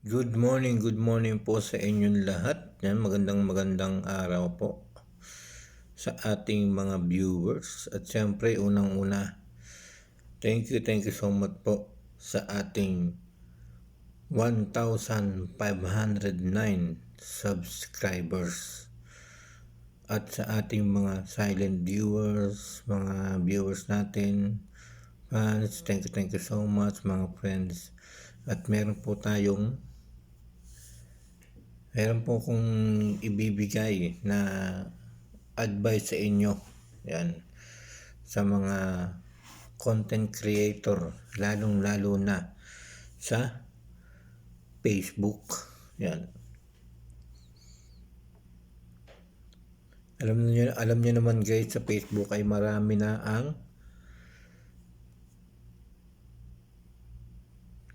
Good morning, good morning po sa inyong lahat. Yan, magandang magandang araw po sa ating mga viewers. At siyempre, unang-una, thank you, thank you so much po sa ating 1,509 subscribers. At sa ating mga silent viewers, mga viewers natin, fans, thank you, thank you so much mga friends. At meron po tayong meron po kong ibibigay na advice sa inyo. Yan. Sa mga content creator, lalong-lalo na sa Facebook. Yan. Alam niyo alam niyo naman guys sa Facebook ay marami na ang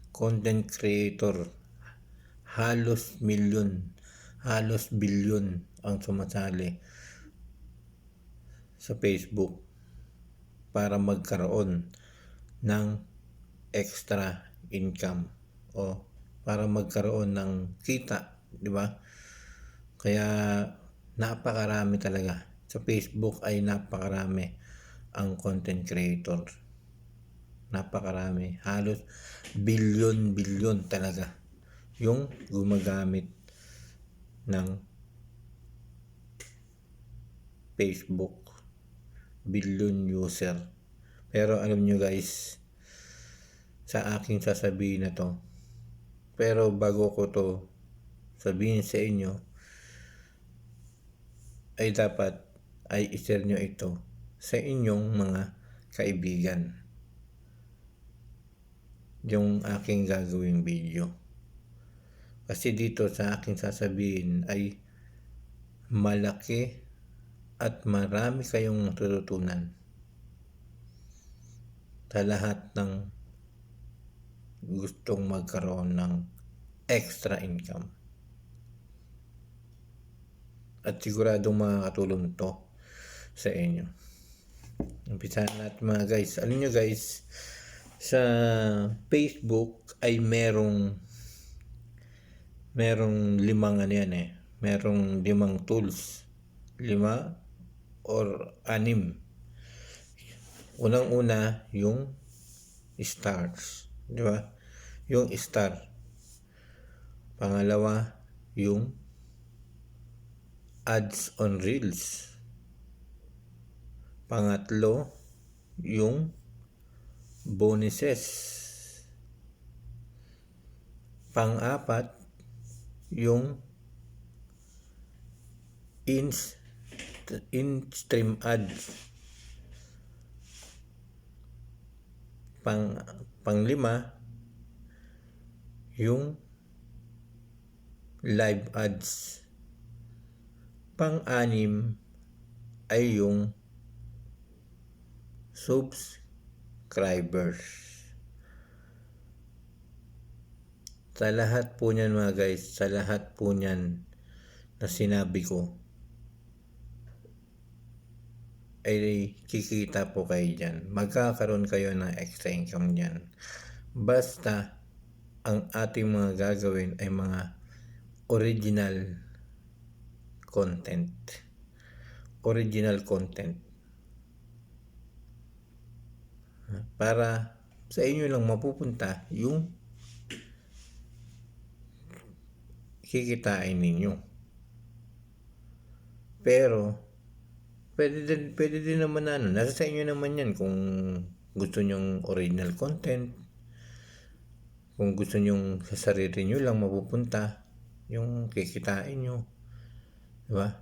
content creator halos milyon halos bilyon ang sumasali sa Facebook para magkaroon ng extra income o para magkaroon ng kita, di ba? Kaya napakarami talaga. Sa Facebook ay napakarami ang content creator. Napakarami. Halos bilyon-bilyon talaga yung gumagamit ng Facebook. Billion user. Pero alam nyo guys, sa aking sasabihin na to, pero bago ko to sabihin sa inyo, ay dapat ay iser nyo ito sa inyong mga kaibigan. Yung aking gagawing video. Kasi dito sa aking sasabihin ay malaki at marami kayong matututunan sa lahat ng gustong magkaroon ng extra income. At siguradong makakatulong to sa inyo. Umpisahan natin mga guys. Alam nyo guys, sa Facebook ay merong merong limang ano yan eh. Merong limang tools. Lima or anim. Unang-una, yung stars. Di ba? Yung star. Pangalawa, yung ads on reels. Pangatlo, yung bonuses. Pang-apat, yung in in-stream ads. Pang panglima, yung live ads. Pang-anim ay yung subscribers. Sa lahat po niyan mga guys, sa lahat po niyan na sinabi ko, ay kikita po kayo dyan. Magkakaroon kayo ng extra income dyan. Basta, ang ating mga gagawin ay mga original content. Original content. Para sa inyo lang mapupunta yung kikitain ninyo. Pero, pwede din, pwede din naman na ano, nasa sa inyo naman yan kung gusto nyong original content, kung gusto nyong sa sarili nyo lang mapupunta, yung kikitain nyo. Diba?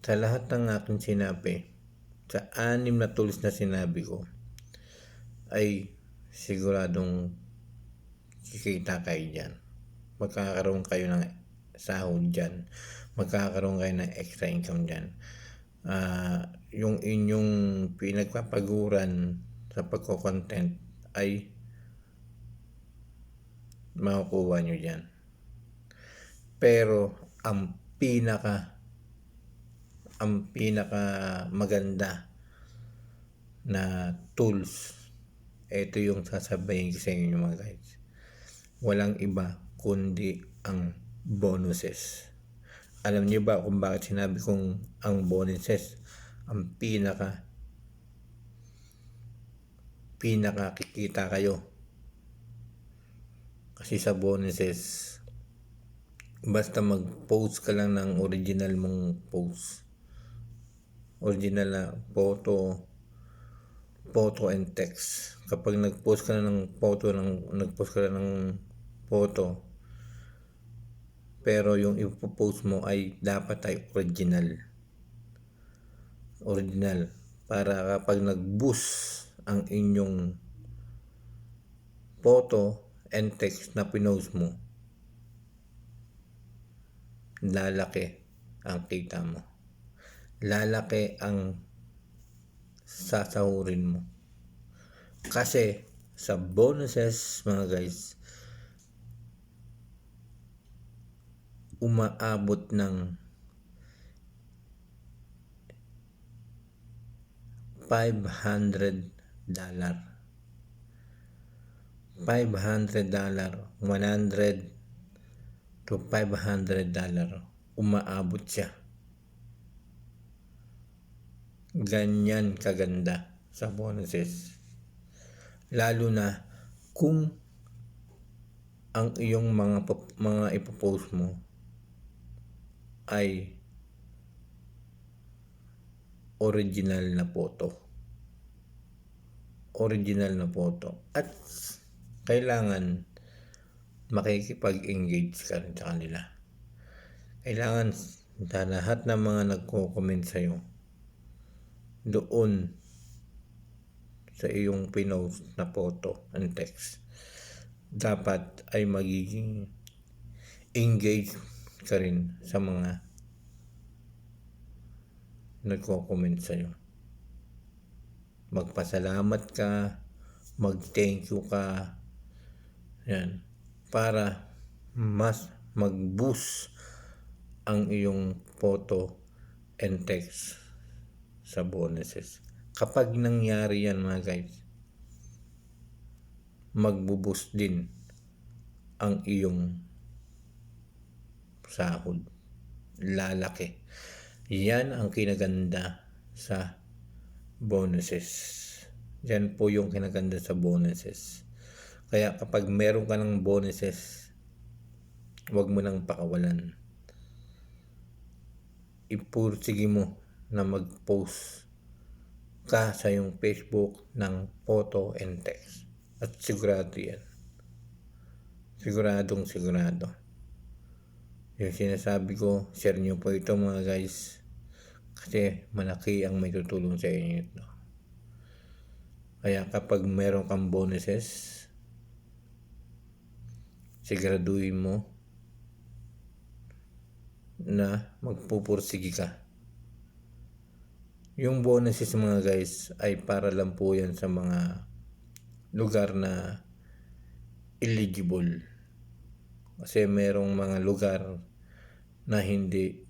Sa lahat ng aking sinabi, sa anim na tools na sinabi ko, ay siguradong kikita kayo dyan. Magkakaroon kayo ng sahod dyan. Magkakaroon kayo ng extra income dyan. Uh, yung inyong pinagpapaguran sa pagko-content ay makukuha nyo dyan. Pero ang pinaka ang pinaka maganda na tools ito yung sasabayin ko sa inyo mga guys walang iba kundi ang bonuses. Alam niyo ba kung bakit sinabi kong ang bonuses ang pinaka pinaka kikita kayo? Kasi sa bonuses, basta mag-post ka lang ng original mong post. Original na photo, photo and text. Kapag nag-post ka na ng photo, ng, nag-post ka na ng photo, pero yung ipopost mo ay dapat ay original. Original. Para kapag nag-boost ang inyong photo and text na pinost mo, lalaki ang kita mo. Lalaki ang sasahurin mo. Kasi sa bonuses mga guys, umaabot ng 500 dollar. 500 dollar, 100 to 500 dollar umaabot siya. Ganyan kaganda sa bonuses. Lalo na kung ang iyong mga mga ipopost mo ay original na photo. Original na photo. At kailangan makikipag-engage ka rin sa kanila. Kailangan sa lahat ng mga nagko-comment sa'yo, doon sa iyong pinost na photo and text, dapat ay magiging engage ka rin sa mga nagko-comment sa'yo. Magpasalamat ka, mag-thank you ka, yan, para mas mag-boost ang iyong photo and text sa bonuses. Kapag nangyari yan mga guys, magbuboost din ang iyong sahod. Lalaki. Yan ang kinaganda sa bonuses. Yan po yung kinaganda sa bonuses. Kaya kapag meron ka ng bonuses, huwag mo nang pakawalan. Ipursige mo na mag-post ka sa yung Facebook ng photo and text. At sigurado yan. Siguradong sigurado. Yung sinasabi ko, share nyo po ito mga guys. Kasi malaki ang may tutulong sa inyo ito. Kaya kapag meron kang bonuses, siguraduhin mo na magpupursige ka. Yung bonuses mga guys ay para lang po yan sa mga lugar na eligible. Kasi merong mga lugar na hindi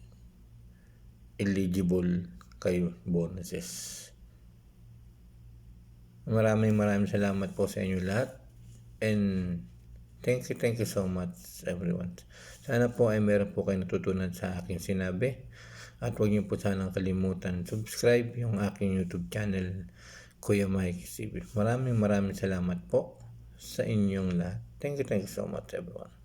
eligible kayo bonuses. Maraming maraming salamat po sa inyo lahat. And thank you, thank you so much everyone. Sana po ay meron po kayo natutunan sa aking sinabi. At huwag niyo po sanang kalimutan subscribe yung aking YouTube channel, Kuya Mike Sibir. Maraming maraming salamat po sa inyong lahat. Thank you, thank you so much everyone.